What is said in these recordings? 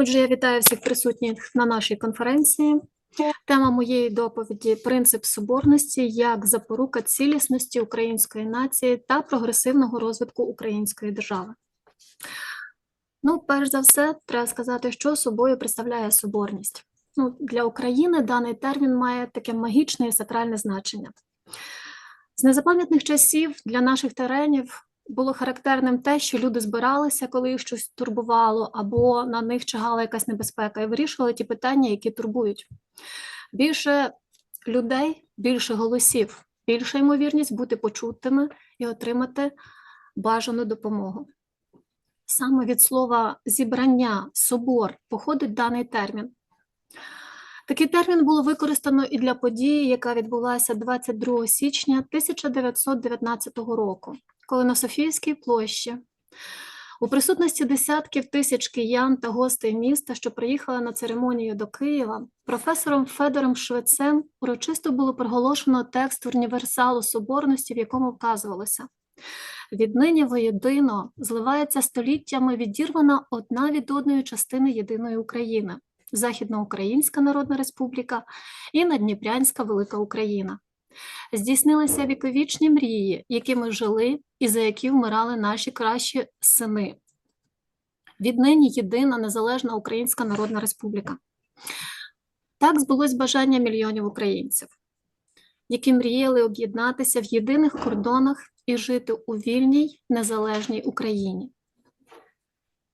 Отже, я вітаю всіх присутніх на нашій конференції. Тема моєї доповіді принцип соборності як запорука цілісності української нації та прогресивного розвитку української держави. Ну, перш за все, треба сказати, що собою представляє соборність. Ну, для України даний термін має таке магічне і сакральне значення. З незапам'ятних часів для наших теренів було характерним те, що люди збиралися, коли їх щось турбувало, або на них чигала якась небезпека, і вирішували ті питання, які турбують. Більше людей, більше голосів, більша ймовірність бути почутими і отримати бажану допомогу. Саме від слова зібрання, собор походить даний термін. Такий термін було використано і для події, яка відбулася 22 січня 1919 року, коли на Софійській площі у присутності десятків тисяч киян та гостей міста, що приїхали на церемонію до Києва, професором Федором Швецем урочисто було проголошено текст універсалу соборності, в якому вказувалося. Віднині воєдино зливається століттями відірвана одна від одної частини єдиної України Західноукраїнська Народна Республіка і Надніпрянська Велика Україна. Здійснилися віковічні мрії, якими жили і за які вмирали наші кращі сини. Віднині єдина незалежна Українська Народна Республіка. Так збулось бажання мільйонів українців, які мріяли об'єднатися в єдиних кордонах і жити у вільній незалежній Україні.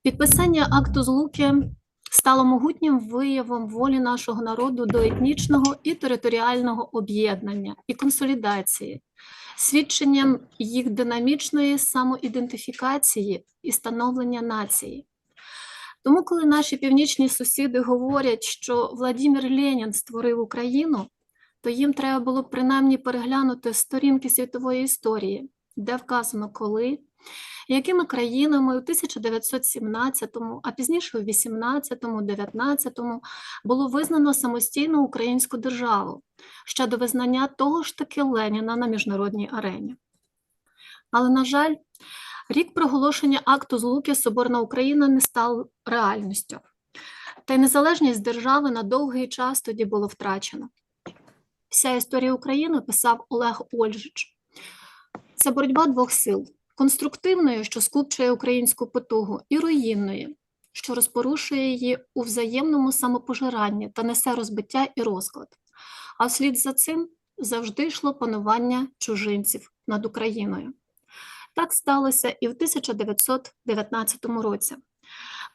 Підписання акту злуки стало могутнім виявом волі нашого народу до етнічного і територіального об'єднання і консолідації, свідченням їх динамічної самоідентифікації і становлення нації. Тому, коли наші північні сусіди говорять, що Владимир Ленін створив Україну, то їм треба було принаймні переглянути сторінки світової історії, де вказано коли, якими країнами у 1917, а пізніше у 18-19 було визнано самостійну українську державу ще до визнання того ж таки Леніна на міжнародній арені. Але, на жаль, рік проголошення акту злуки Соборна Україна не став реальністю, та й незалежність держави на довгий час тоді було втрачено. Вся історія України писав Олег Ольжич. Це боротьба двох сил конструктивної, що скупчує українську потугу, і руїнної, що розпорушує її у взаємному самопожиранні та несе розбиття і розклад. А вслід за цим завжди йшло панування чужинців над Україною. Так сталося і в 1919 році,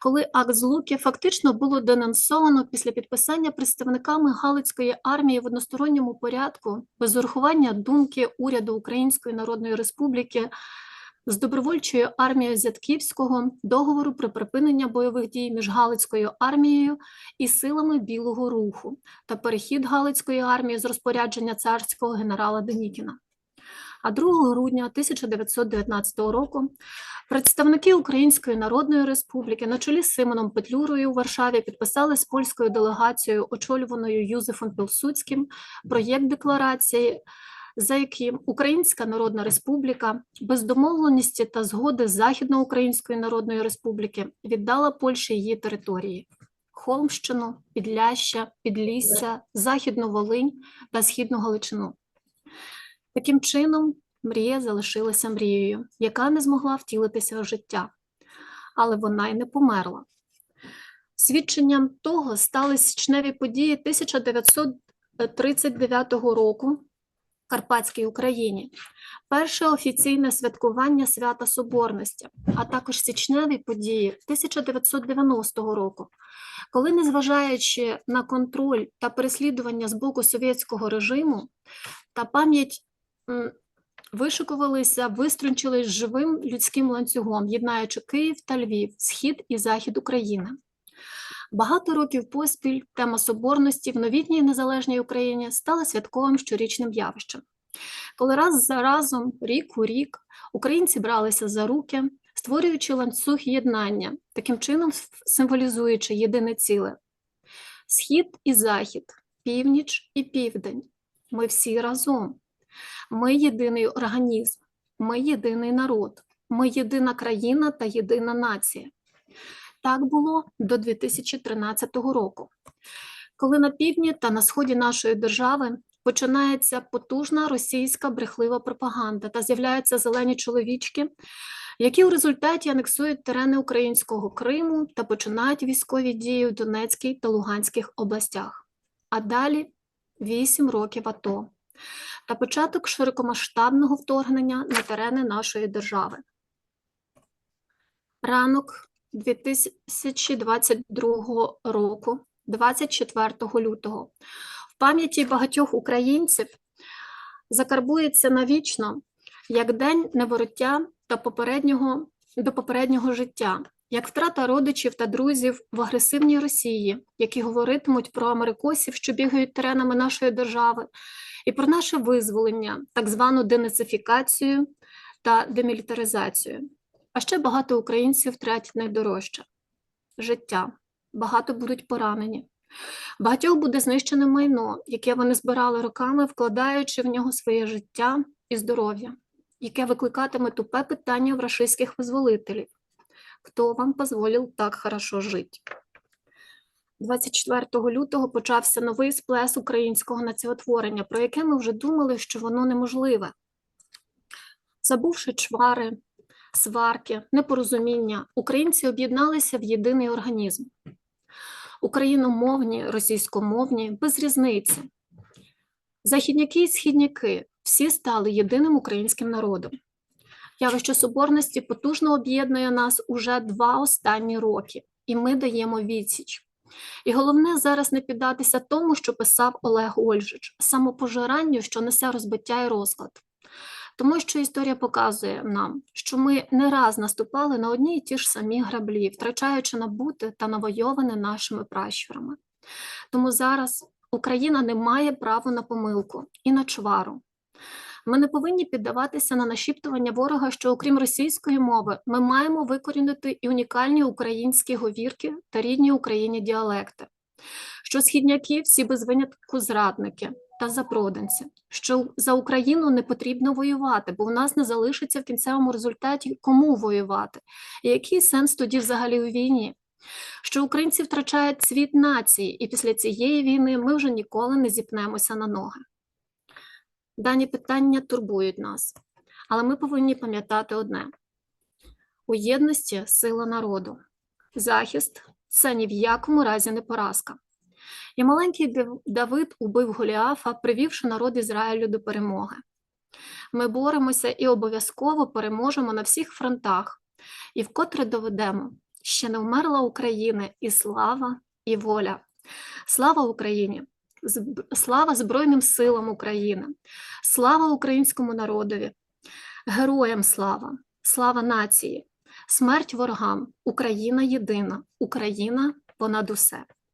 коли акт злуки фактично було денонсовано після підписання представниками Галицької армії в односторонньому порядку без урахування думки уряду Української Народної Республіки з добровольчою армією Зятківського договору про припинення бойових дій між Галицькою армією і силами Білого Руху та перехід Галицької армії з розпорядження царського генерала Денікіна. А 2 грудня 1919 року представники Української Народної Республіки на чолі з Симоном Петлюрою у Варшаві підписали з польською делегацією, очолюваною Юзефом Пілсудським, проєкт декларації за яким Українська Народна Республіка без домовленості та згоди Західноукраїнської Народної Республіки віддала Польщі її території Холмщину, Підляща, Підлісся, Західну Волинь та Східну Галичину. Таким чином, мрія залишилася мрією, яка не змогла втілитися в життя, але вона й не померла. Свідченням того стали січневі події 1939 року, в Карпатській Україні, перше офіційне святкування свята Соборності, а також січневі події 1990 року, коли, незважаючи на контроль та переслідування з боку совєтського режиму та пам'ять вишикувалися, виструнчились живим людським ланцюгом, єднаючи Київ та Львів, схід і захід України. Багато років поспіль тема соборності в новітній незалежній Україні стала святковим щорічним явищем. Коли раз за разом, рік у рік, українці бралися за руки, створюючи ланцюг єднання, таким чином символізуючи єдине ціле: схід і захід, північ і південь. Ми всі разом. Ми єдиний організм, ми єдиний народ, ми єдина країна та єдина нація. Так було до 2013 року, коли на півдні та на сході нашої держави починається потужна російська брехлива пропаганда та з'являються зелені чоловічки, які у результаті анексують терени українського Криму та починають військові дії в Донецькій та Луганських областях. А далі 8 років АТО та початок широкомасштабного вторгнення на терени нашої держави. Ранок 2022 року, 24 лютого, в пам'яті багатьох українців закарбується навічно як день невороття та попереднього до попереднього життя, як втрата родичів та друзів в агресивній Росії, які говоритимуть про америкосів, що бігають теренами нашої держави, і про наше визволення, так звану денацифікацію та демілітаризацію. А ще багато українців втратять найдорожче життя. Багато будуть поранені. Багатьох буде знищене майно, яке вони збирали роками, вкладаючи в нього своє життя і здоров'я, яке викликатиме тупе питання в рашистських визволителів. Хто вам дозволив так хорошо жити? 24 лютого почався новий сплес українського націотворення, про яке ми вже думали, що воно неможливе. Забувши чвари, сварки, непорозуміння, українці об'єдналися в єдиний організм. Україномовні, російськомовні, без різниці. Західняки і східняки всі стали єдиним українським народом. Явище соборності потужно об'єднує нас уже два останні роки, і ми даємо відсіч. І головне зараз не піддатися тому, що писав Олег Ольжич, самопожиранню, що несе розбиття і розклад. Тому що історія показує нам, що ми не раз наступали на одні й ті ж самі граблі, втрачаючи набуте та навойоване нашими пращурами. Тому зараз Україна не має права на помилку і на чвару. Ми не повинні піддаватися на нашіптування ворога, що окрім російської мови, ми маємо викорінити і унікальні українські говірки та рідні Україні діалекти, що східняки всі без винятку зрадники та запроданці, що за Україну не потрібно воювати, бо в нас не залишиться в кінцевому результаті кому воювати. І який сенс тоді взагалі у війні? Що українці втрачають світ нації, і після цієї війни ми вже ніколи не зіпнемося на ноги. Дані питання турбують нас, але ми повинні пам'ятати одне: у єдності сила народу, захист це ні в якому разі не поразка. І маленький Давид убив Голіафа, привівши народ Ізраїлю до перемоги. Ми боремося і обов'язково переможемо на всіх фронтах, і вкотре доведемо, ще не вмерла Україна і слава, і воля. Слава Україні! Слава Збройним силам України! Слава українському народові! Героям слава! Слава нації! Смерть ворогам! Україна єдина! Україна понад усе!